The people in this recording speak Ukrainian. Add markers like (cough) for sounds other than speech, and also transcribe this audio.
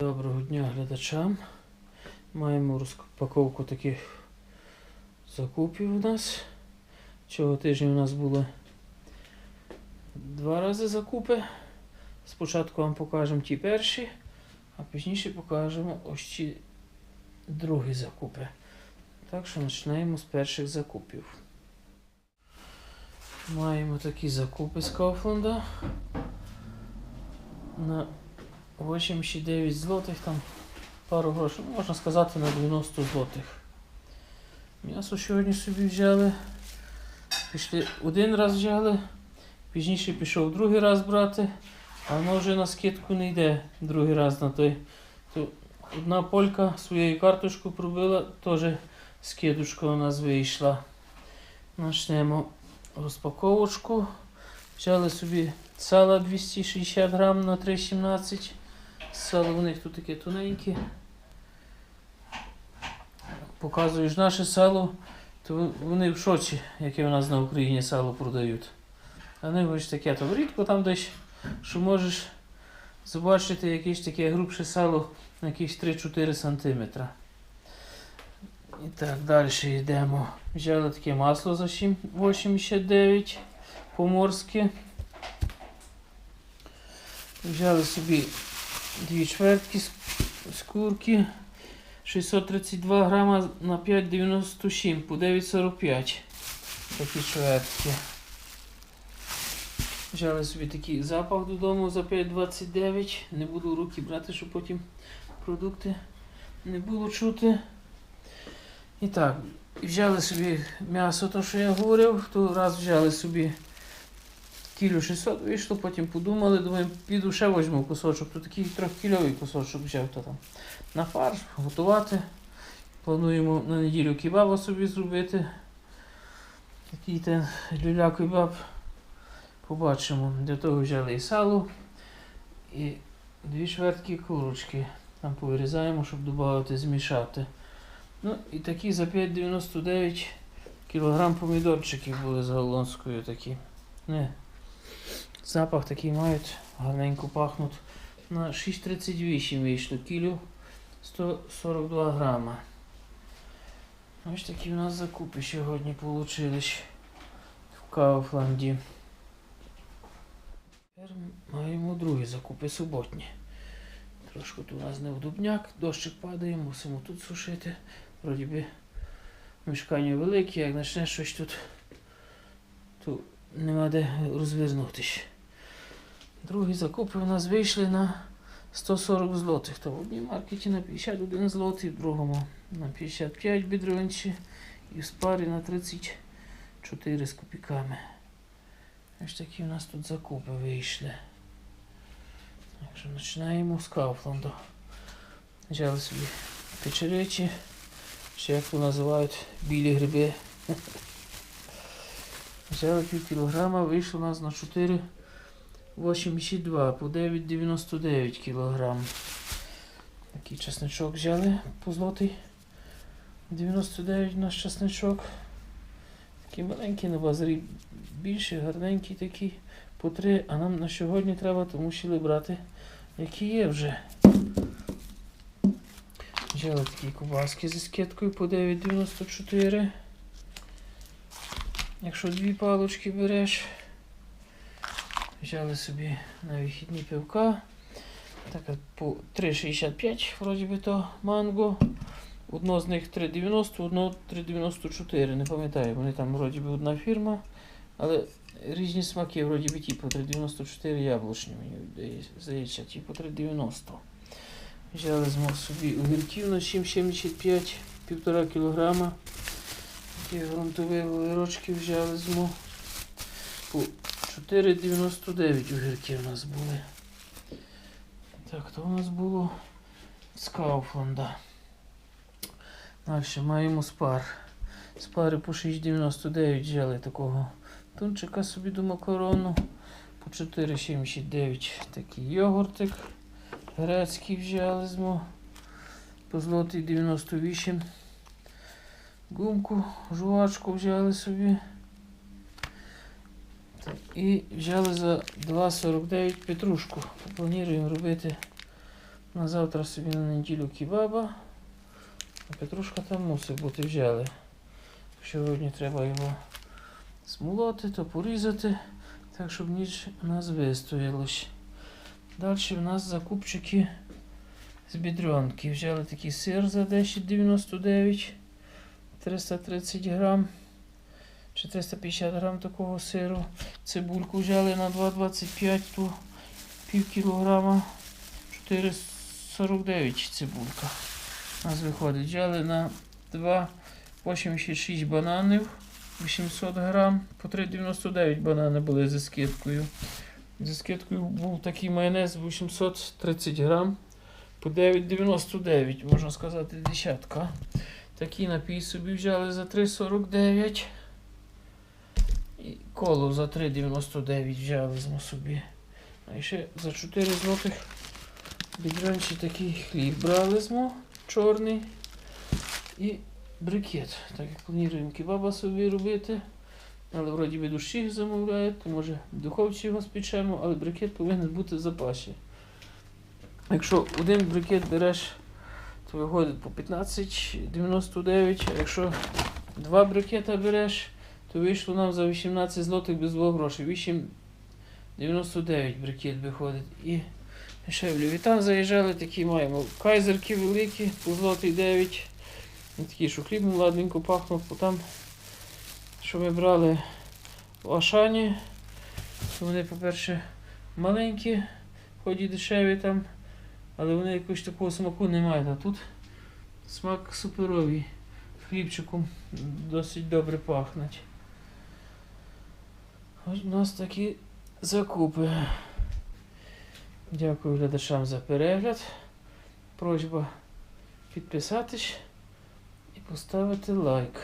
Доброго дня глядачам. Маємо розпаковку таких закупів у нас. Цього тижня у нас було два рази закупи. Спочатку вам покажемо ті перші, а пізніше покажемо ось ці другі закупи. Так що починаємо з перших закупів. Маємо такі закупи з Кауфланда на 89 злотих, там пару грошей, ну, можна сказати, на 90 злотих. М'ясо сьогодні собі взяли. Пішли один раз взяли, пізніше пішов другий раз брати, а воно вже на скидку не йде другий раз на той. То одна полька своєю карточку пробила, теж скидочка у нас вийшла. Почнемо розпаковочку. Взяли собі сало 260 грам на 3,17. Сало у них тут таке тоненьке. Показуєш наше сало, то вони в шоці, яке у нас на Україні сало продають. А не ось таке, то рідко там десь, що можеш побачити якесь таке грубше сало на якісь 3-4 см. І так, далі йдемо. Взяли таке масло за 7,89 поморське. Взяли собі дві чвертки з з курки. 632 грама на 5,97 по 9,45. Такі чвертки. Взяли собі такий запах додому за 5,29. Не буду руки брати, щоб потім продукти не було чути. І так, взяли собі м'ясо, то що я говорив, то раз взяли собі кілю 600 вийшло, потім подумали, думаю, піду ще візьму кусочок, то такий трьохкільовий кусочок взяв то там. На фарш, готувати. Плануємо на неділю кебаба собі зробити. Такий ten люля кебаб. Побачимо. Для того взяли і сало, і дві чвертки курочки. Там повирізаємо, щоб додати, змішати. Ну і такі за 5,99 кілограм помідорчиків були з голландською такі. Не. Запах такий мають, гарненько пахнуть. На 6,38 вийшло кілю 142 грама. Ось такі у нас закупи сьогодні вийшли в Кауфланді. Тепер маємо другі закупи суботні. Трошки тут у нас невдобняк, дощик падає, мусимо тут сушити. Вроді би мешкання велике, як почне щось тут, то нема де розвернутися. Другі закупи у нас вийшли на 140 злотих. То в одній маркеті на 51 злотий, в другому на 55 бідрончі і в спарі на 34 з копійками. Ось такі у нас тут закупи вийшли. Так починаємо з Кауфланду. Взяли собі печеречі, чи як то називають білі гриби. (laughs) Взяли пів кілограма, вийшло у нас на 4,82 по 9,99 кілограм. Такий чесничок взяли по злотий. 99 наш чесничок. Такий маленький на базарі, більший, гарненький такий по 3, а нам на сьогодні треба, то мусили брати, які є вже. Взяли такі кубаски зі скидкою по 9,94. Якщо дві палочки береш, взяли собі на вихідні пивка. Так, по 3,65 вроді би то манго. Одно з них 3,90, одно 3,94. Не пам'ятаю, вони там вроді би одна фірма. Але різні смаки, вроді би ті по 3,94 яблучні, мені здається, ті по 3,90. Взяли собі огірків на 7,75, півтора кілограма. Такі грунтові огірочки взяли змог. По 4,99 огірки у нас були. Так, то у нас було з Кауфланда. Далі маємо спар. Спари по 6,99 взяли такого тунчика собі до макарону. По 4,79 такий йогуртик. Грецький взяли змо. По злотий 98. Гумку, жувачку взяли собі. І взяли за 2,49 петрушку. Плануємо робити На завтра собі на неділю кебаба. А петрушка там мусить бути взяли. Сьогодні треба його смолоти, то порізати, так щоб ніч у нас вистоялось. Далі в нас закупчики з бідрянки. Взяли такий сир за 10,99, 330 грам. Чи 350 грам такого сиру. Цибульку взяли на 2,25 ту пів кілограма. 4,49 цибулька. У нас виходить. Взяли на 2,86 бананів. 800 грам. По 3,99 банани були зі скидкою. Зі скидкою був такий майонез 830 грам. По 9,99, можна сказати, десятка. Такий напій собі взяли за 3,49. І колу за 3,99 взяли собі. А ще за 4 злотих бідранчі такий хліб брали змо, чорний. І брикет. Так як плануємо кебаба собі робити. Але вроді би душі замовляють, то може в духовці його спечемо, але брикет повинен бути в запасі. Якщо один брикет береш, то виходить по 15,99, а якщо два брикета береш, то вийшло нам за 18 злотих без двох грошей. 8,99 брикет виходить. І ще в Левітан заїжджали, такі маємо кайзерки великі, по злотий 9. І Такі, що хлібом ладненько пахнув, бо там, що ми брали в Ашані, вони, по-перше, маленькі, хоч і дешеві там, але вони якогось такого смаку не мають. А тут смак суперовий. Хлібчиком досить добре пахнуть. Ось у нас такі закупи. Дякую глядачам за перегляд. Просьба підписатись і поставити лайк.